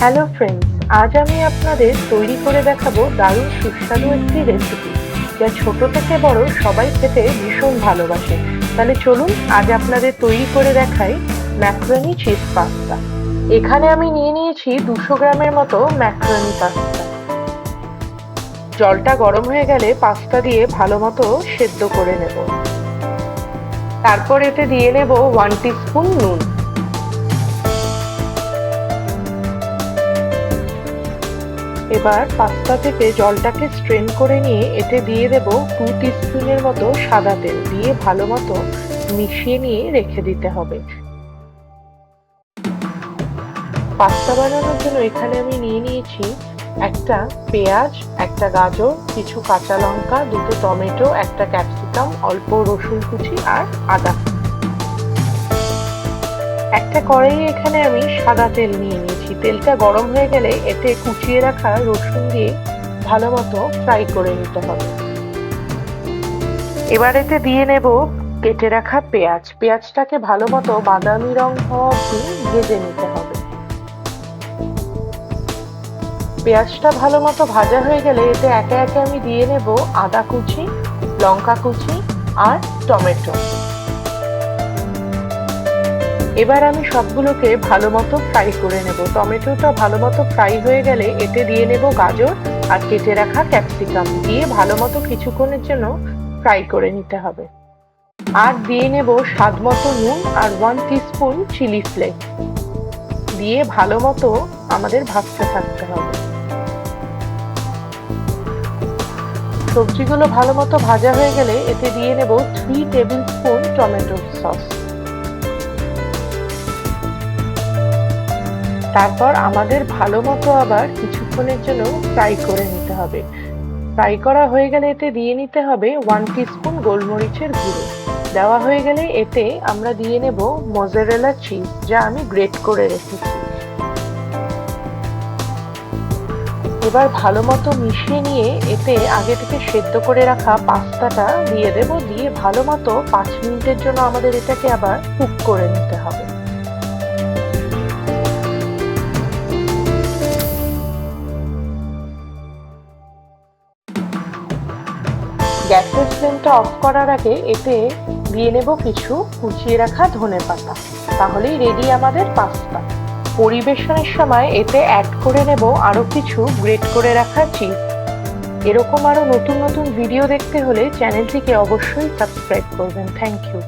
Hello friends আজ আমি আপনাদের তৈরি করে দেখাবো দারুণ সুস্বাদু একটি রেসিপি যা ছোট থেকে বড় সবাই খেতে ভীষণ ভালোবাসে। তাহলে চলুন আজ আপনাদের তৈরি করে দেখাই ম্যাক্রনি চিজ পাস্তা এখানে আমি নিয়ে নিয়েছি দুশো গ্রামের মতো ম্যাক্রনি পাস্তা জলটা গরম হয়ে গেলে পাস্তা দিয়ে ভালো মতো সেদ্ধ করে নেব। তারপর এতে দিয়ে নেব ওয়ান টিস্পুন নুন। এবার পাস্তা থেকে জলটাকে স্ট্রেন করে নিয়ে এতে দিয়ে দেব টু টিস্পুনের মতো সাদা তেল দিয়ে ভালো মতো মিশিয়ে নিয়ে রেখে দিতে হবে। পাস্তা বানানোর জন্য এখানে আমি নিয়ে নিয়েছি একটা পেঁয়াজ, একটা গাজর, কিছু কাঁচা লঙ্কা, দুটো টমেটো, একটা ক্যাপসিকাম, অল্প রসুন কুচি আর আদা। একটা কড়াইয়ে এখানে আমি সাদা তেল নিয়ে নিয়েছি। তেলটা গরম হয়ে গেলে এতে কুচিয়ে রাখা রসুন দিয়ে ভালো মতো ফ্রাই করে নিতে হবে। এবার এতে দিয়ে নেব কেটে রাখা পেঁয়াজ। পেঁয়াজটাকে ভালো মতো বাদামি রং হওয়া অবধি ভেজে নিতে হবে। পেঁয়াজটা ভালো মতো ভাজা হয়ে গেলে এতে একে একে আমি দিয়ে নেব আদা কুচি, লঙ্কা কুচি আর টমেটো। এবার আমি সবগুলোকে ভালো মতো ফ্রাই করে নেব। টমেটোটা ভালো মতো ফ্রাই হয়ে গেলে এতে দিয়ে নেব গাজর আর কেটে রাখা ক্যাপসিকাম দিয়ে ভালো মতো কিছুক্ষণের জন্য ফ্রাই করে নিতে হবে। আর দিয়ে নেব স্বাদ মতো নুন আর ওয়ান টিস্পুন চিলি ফ্লেক্স দিয়ে ভালো মতো আমাদের ভাজতে থাকতে হবে। সবজিগুলো ভালো মতো ভাজা হয়ে গেলে এতে দিয়ে নেব three tablespoon tomato sauce তারপর আমাদের ভালো মতো আবার কিছুক্ষণের জন্য ফ্রাই করে নিতে হবে। ফ্রাই করা হয়ে গেলে এতে দিয়ে নিতে হবে ওয়ান টিস্পুন গোলমরিচের গুঁড়ো। দেওয়া হয়ে গেলে এতে আমরা দিয়ে নেব মজারেলা চিজ যা আমি গ্রেট করে রেখেছি। এবার ভালো মতো মিশিয়ে নিয়ে এতে আগে থেকে সেদ্ধ করে রাখা পাস্তাটা দিয়ে দেব, দিয়ে ভালো মতো পাঁচ মিনিটের জন্য আমাদের এটাকে আবার কুক করে নিতে হবে। গ্যাসের ফ্লেমটা অফ করার আগে এতে দিয়ে নেব কিছু কুচিয়ে রাখা ধনে পাতা। তাহলেই রেডি আমাদের পাস্তা পরিবেশনের সময় এতে অ্যাড করে নেব আরও কিছু গ্রেট করে রাখা চিজ এরকম আরও নতুন নতুন ভিডিও দেখতে হলে চ্যানেলটিকে অবশ্যই সাবস্ক্রাইব করবেন। Thank you